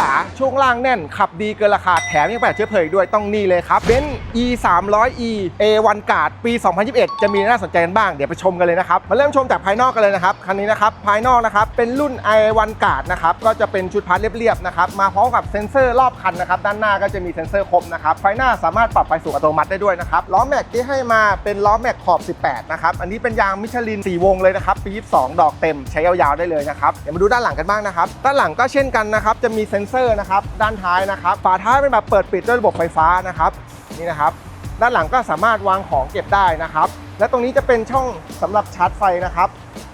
หราช่วงล่างแน่น ขับดีเกินราคาแถมยังประหยัดเชื้อเพลิงด้วยต้องนี่เลยครับเบนซ์ e 3 0 0 e a1 Guard ปี 2021 จะมีน่าสนใจกันบ้างเดี๋ยวไปชมกันเลยนะครับมาเริ่มชมจากภายนอกกันเลยนะครับคันนี้นะครับภายนอกนะครับเป็นรุ่น i1 Guard นะครับก็จะเป็นชุดพาร์ทเรียบๆนะครับมาพร้อมกับเซ็นเซอร์รอบคันนะครับด้านหน้าก็จะมีเซ็นเซอร์ครบนะครับไฟหน้าสามารถปรับไฟสูงอัตโนมัติได้ด้วยนะครับล้อแม็กที่ให้มาเป็นล้อแม็กขอบ 18 นะครับอันนี้เป็นยางมิชลิน 4 วงเลยนะครับปี 22 ดอกเต็มใช้ยาวๆได้เลยนะครับเดี๋ยวมาดูด้านหลังกันบ้างนะครับด้านหลังก็เช่นกันนะครับจะมีเซ็นเซอร์นะครับด้านท้ายนะครับฝาท้ายเป็นแบบเปิดปิดด้วยระบบไฟฟ้านะครับนี่นะครับด้านหลังก็สามารถวางของเก็บได้นะครับ และตรงนี้จะเป็นช่องสำหรับชาร์จไฟนะครับ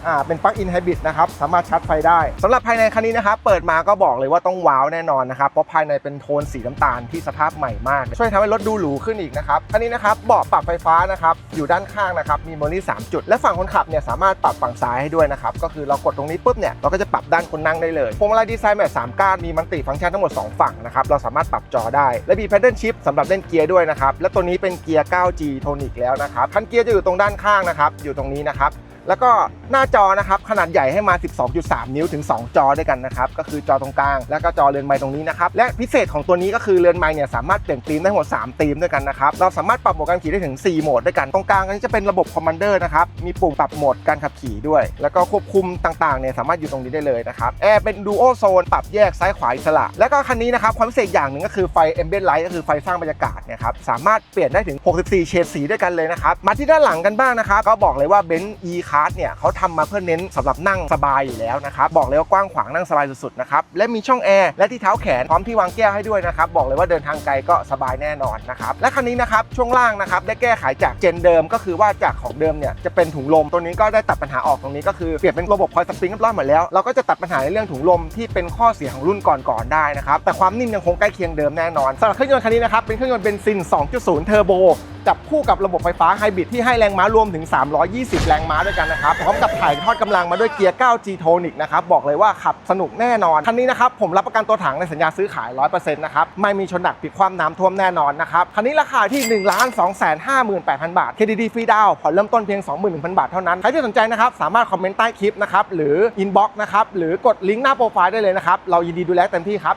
อ่าเป็นปลั๊กอินไฮบริดนะครับสามารถชาร์จไฟได้สำหรับภายในคันนี้นะครับเปิดมาก็บอกเลยว่าต้องว้าวแน่นอนนะครับเพราะภายในเป็นโทนสีน้ำตาลที่สภาพใหม่มาก ช่วยทำให้รถดูหรูขึ้นอีกนะครับคันนี้นะครับเบาะปรับไฟฟ้านะครับอยู่ด้านข้างนะครับมีโมลี่3จุด และฝั่งคนขับเนี่ยสามารถปรับฝั่งซ้ายให้ด้วยนะครับก็คือเรากดตรงนี้ปุ๊บเนี่ยเราก็จะปรับด้านคนนั่งได้เลยพวงมาลัยดีไซน์แบบสามก้านมีมัลติฟังก์ชันทั้งหมด 2 ฝั่งนะครับเราสามารถปรับจอได้และมี pedal shift สำหรับเล่นเกียร์ด้วยนะครับและตัวนี้เป็นเกียร์ 9G โทนิกแล้วนะครับคันเกียร์จะอยู่ตรงด้านข้างนะครับอยู่ตรงนี้นะครับ แล้วก็หน้าจอนะครับขนาดใหญ่ให้มา 12.3 นิ้วถึง 2 จอด้วยกันนะครับก็คือจอตรงกลาง แล้วก็จอเรือนไม้ตรงนี้นะครับและพิเศษของตัวนี้ก็คือเรือนไม้เนี่ยสามารถเปลี่ยนธีมได้ทั้งหมด3ธีมด้วยกันนะครับเราสามารถปรับโหมดการขี่ได้ถึง 4 โหมดด้วยกันตรงกลางอันนี้จะเป็นระบบคอมมานเดอร์นะครับมีปุ่มปรับโหมดการขับขี่ด้วย แล้วก็ควบคุมต่างๆเนี่ยสามารถอยู่ตรงนี้ได้เลยนะครับแอร์เป็นดูโอโซนปรับแยกซ้ายขวาอิสระ แล้วก็คันนี้นะครับความพิเศษอย่างหนึ่งก็คือไฟ a m b i e n t light ก็คือไฟสร้างบรรยากาศเนี่ยครับสามารถเปลี่ยนได้ถึง 64 เฉดสีด้วยกันเลยนะครับมาที่ด้านหลังกันบ้างนะครับก็บอกเลยว่า b e z e Class เนี่ยเขาทำมาเพื่อเน้นสำหรับนั่งสบายอยู่แล้วนะครับบอกเลยว่ากว้างขวางนั่งสบายสุดๆนะครับและมีช่องแอร์และที่เท้าแขนพร้อมที่วางแก้วให้ด้วยนะครับบอกเลยว่าเดินทางไกลก็สบายแน่นอนนะครับและคันนี้นะครับช่วงล่างนะครับได้แก้ไขจากเจนเดิม ก็คือว่าจากของเดิมเนี่ยจะเป็นถุงลมตัวนี้ก็ได้ตัดปัญหาออกตรงนี้ก็คือเปลี่ยนเป็นระบบคอยสปริงเรียบร้อยหมดแล้วเราก็จะตัดปัญหาในเรื่องถุงลมที่เป็นข้อเสียของรุ่นก่อนๆได้นะครับแต่ความนิ่มยังคงใกล้เคียงเดิมแน่นอนสำหรับเครื่องยนต์คันนี้นะครับเป็นเครื่องยนต์เบนซิน 2.0 เทอร์โบ จับคู่กับระบบไฟฟ้าไฮบริดที่ให้แรงม้ารวมถึง 320 แรงม้าด้วยกันนะครับ พร้อมกับถ่ายทอดกำลังมาด้วยเกียร์ 9G Tonic นะครับ บอกเลยว่าขับสนุกแน่นอน คันนี้นะครับ ผมรับประกันตัวถังในสัญญาซื้อขาย 100%นะครับ ไม่มีชนหนักผิดความน้ำท่วมแน่นอนนะครับ คันนี้ราคาที่ 1 2 5 8 0 0 0บาท KDD ฟรีดาวน์ผ่อนเริ่มต้นเพียง 21,000 บาทเท่านั้น ใครที่สนใจนะครับสามารถคอมเมนต์ใต้คลิปนะครับหรืออินบ็อกซ์นะครับหรือกดลิงก์หน้าโปรไฟล์ได้เลยนะครับเรายินดีดูแลเต็มที่ครับ